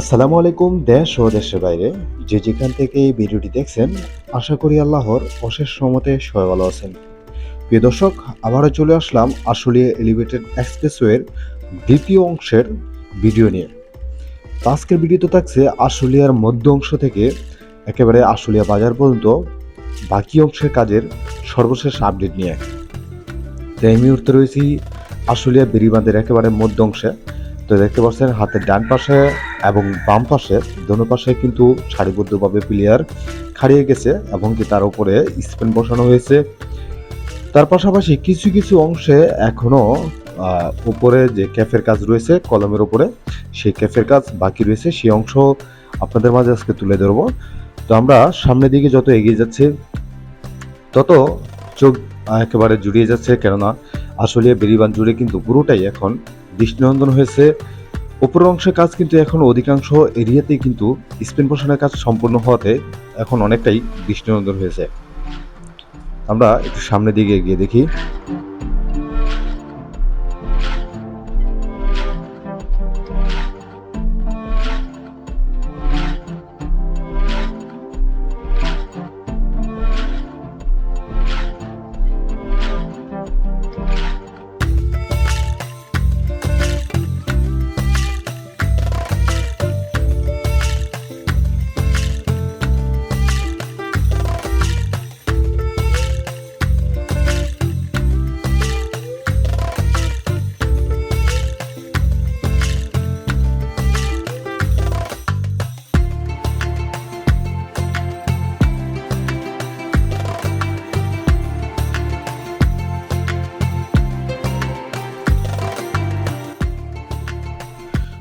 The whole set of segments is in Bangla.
আসসালামু আলাইকুম দেশ ও দেশের বাইরে। যে যেখান থেকে এই ভিডিওটি দেখছেন, আশা করি আল্লাহর অশেষ সমতে সবাই ভালো আছেন। প্রিয় দর্শক, আবারও চলে আসলাম আশুলিয়া এলিভেটেড এক্সপ্রেসওয়ের দ্বিতীয় অংশের ভিডিও নিয়ে। আজকের ভিডিওতে থাকছে আশুলিয়ার মধ্য অংশ থেকে একেবারে আশুলিয়া বাজার পর্যন্ত বাকি অংশের কাজের সর্বশেষ আপডেট নিয়ে। তো এই মুহূর্তে রয়েছি আশুলিয়া বেরিবাঁধের একেবারে মধ্য অংশে। তো দেখতে পাচ্ছেন, হাতের ডান পাশে এবং বাম পাশে, দোনো পাশে কিন্তু সারিবদ্ধভাবে প্লেয়ার খাড়িয়ে গেছে এবং কি তার উপরে স্পেন বসানো হয়েছে। তার পাশাপাশি কিছু কিছু অংশে এখনও উপরে যে ক্যাফের কাজ রয়েছে, কলমের উপরে সেই ক্যাফের কাজ বাকি রয়েছে। সেই অংশ আপনাদের মাঝে আজকে তুলে ধরবো। তো আমরা সামনের দিকে যত এগিয়ে যাচ্ছি, তত চোখ একেবারে জুড়িয়ে যাচ্ছে। কেননা আসলে বেরিবান জুড়ে কিন্তু পুরোটাই এখন দৃষ্টিনন্দন হয়েছে। উপরের অংশের কাজ কিন্তু এখন অধিকাংশ এরিয়াতেই কিন্তু স্পেন পোষণের কাজ সম্পূর্ণ হওয়াতে এখন অনেকটাই দৃষ্টিনন্দন হয়েছে। আমরা একটু সামনের দিকে গিয়ে দেখি।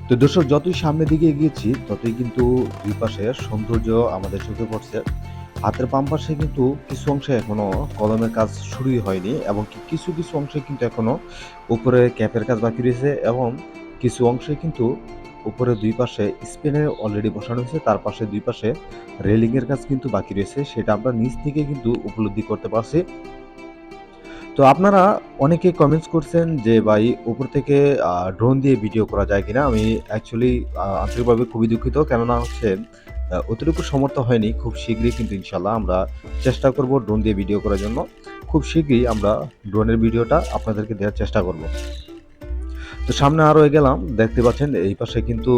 তো দর্শক, যতই সামনের দিকে এগিয়েছি, ততই কিন্তু দুই পাশে সৌন্দর্য আমাদের চোখে পড়ছে। হাতের বাম পাশে কিন্তু কিছু অংশে এখনও কলমের কাজ শুরুই হয়নি এবং কিছু কিছু অংশে কিন্তু এখনও উপরে ক্যাপের কাজ বাকি রয়েছে এবং কিছু অংশে কিন্তু উপরে দুই পাশে স্পেনে অলরেডি বসানো হয়েছে, তার পাশে দুই পাশে রেলিংয়ের কাজ কিন্তু বাকি রয়েছে। সেটা আমরা নিচ থেকে কিন্তু উপলব্ধি করতে পারছি। তো আপনারা অনেকে কমেন্টস করছেন যে, ভাই, উপর থেকে ড্রোন দিয়ে ভিডিও করা যায় কিনা? আমি অ্যাকচুয়ালি আন্তরিকভাবে খুবই দুঃখিত। কেননা হচ্ছে অতিরিক্ত সমর্থ হয়নি। খুব শীঘ্রই কিন্তু ইনশাল্লাহ আমরা চেষ্টা করব ড্রোন দিয়ে ভিডিও করার জন্য। খুব শীঘ্রই আমরা ড্রোনের ভিডিওটা আপনাদেরকে দেওয়ার চেষ্টা করব। তো সামনে আরও গেলাম দেখতে পাচ্ছেন এই পাশে কিন্তু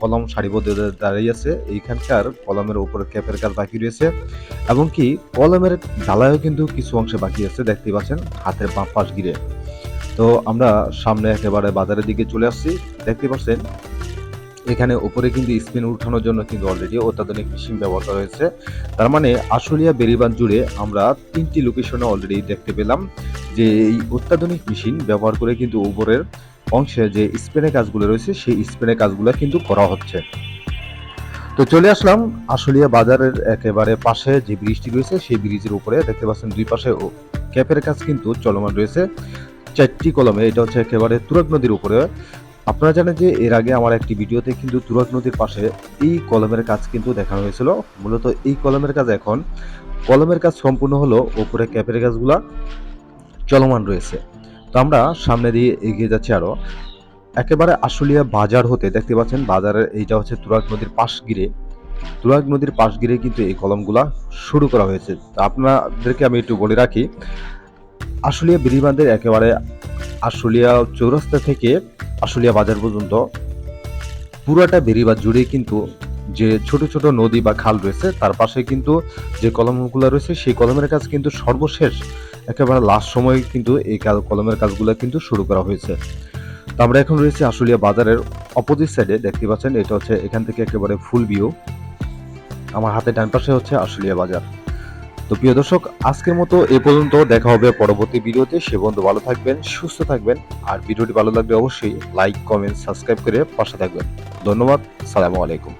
কলম সারিবদ্ধ দাঁড়িয়ে আছে। এইখানকার কলমের উপরে ক্যাপের কাজ বাকি রয়েছে। এবং কি, কলমের ঢালাইও কিন্তু কিছু অংশে বাকি আছে, দেখতে পাচ্ছেন, হাতের বাঁ পাশ গিরে তো আমরা সামনে একেবারে বাজারের দিকে চলে আসছি। দেখতে পাচ্ছেন, এখানে উপরে কিন্তু স্পিন উঠানোর জন্য কিন্তু অলরেডি অত্যাধুনিক মেশিন ব্যবহার করা হয়েছে। তার মানে আশুলিয়া বেরিবান জুড়ে আমরা তিনটি লোকেশনে অলরেডি দেখতে পেলাম। যে এই অত্যাধুনিক মেশিন ব্যবহার করে কিন্তু উপরের অংশে যে স্পেনের কাজগুলো রয়েছে, সেই স্পেনের কাজগুলো কিন্তু করা হচ্ছে। তো চলে আসলাম আশুলিয়া বাজারের একেবারে পাশে যে ব্রিজটি রয়েছে, সেই ব্রিজের উপরে। দেখতে পাচ্ছেন দুই পাশে ক্যাপের কাজ কিন্তু চলমান রয়েছে। চারটি কলমে, এটা হচ্ছে একেবারে তুরাগ নদীর উপরে। আপনারা জানেন যে এর আগে আমার একটি ভিডিওতে কিন্তু তুরাগ নদীর পাশে এই কলমের কাজ কিন্তু দেখানো হয়েছিল। মূলত এই কলমের কাজ এখন, কলমের কাজ সম্পূর্ণ হলো ওপরে ক্যাপের কাজগুলা চলমান রয়েছে। তো আমরা সামনে দিয়ে এগিয়ে যাচ্ছি আরও। একেবারে আশুলিয়া বাজার হতে দেখতে পাচ্ছেন বাজারের এইটা হচ্ছে তুরাগ নদীর পাশ গিরে তুরাগ নদীর পাশ গিরে কিন্তু এই কলমগুলা শুরু করা হয়েছে। আপনাদেরকে আমি একটু বলে রাখি, আশুলিয়া বেরিবাঁধের একেবারে আশুলিয়া চৌরাস্তা থেকে আশুলিয়া বাজার পর্যন্ত পুরাটা বেরিবাঁধ জুড়ে কিন্তু যে ছোট ছোট নদী বা খাল রয়েছে, তার পাশে কিন্তু যে কলমগুলো রয়েছে, সেই কলমের কাজ কিন্তু সর্বশেষ একেবারে লাস্ট সময় কিন্তু এই কাল- কলমের কাজগুলো কিন্তু শুরু করা হয়েছে। তো আমরা এখন রয়েছে আশুলিয়া বাজারের অপোজিট সাইডে দেখতে পাচ্ছেন, এটা হচ্ছে এখান থেকে একেবারে ফুল ভিউ আমার হাতে ডান পাশে হচ্ছে আশুলিয়া বাজার। তো প্রিয় দর্শক, আজকের মতো এ পর্যন্ত দেখা হবে পরবর্তী ভিডিওতে। সে বন্ধু ভালো থাকবেন, সুস্থ থাকবেন। আর ভিডিওটি ভালো লাগলে অবশ্যই লাইক কমেন্ট সাবস্ক্রাইব করে পাশে থাকবেন। ধন্যবাদ, সালামু আলাইকুম।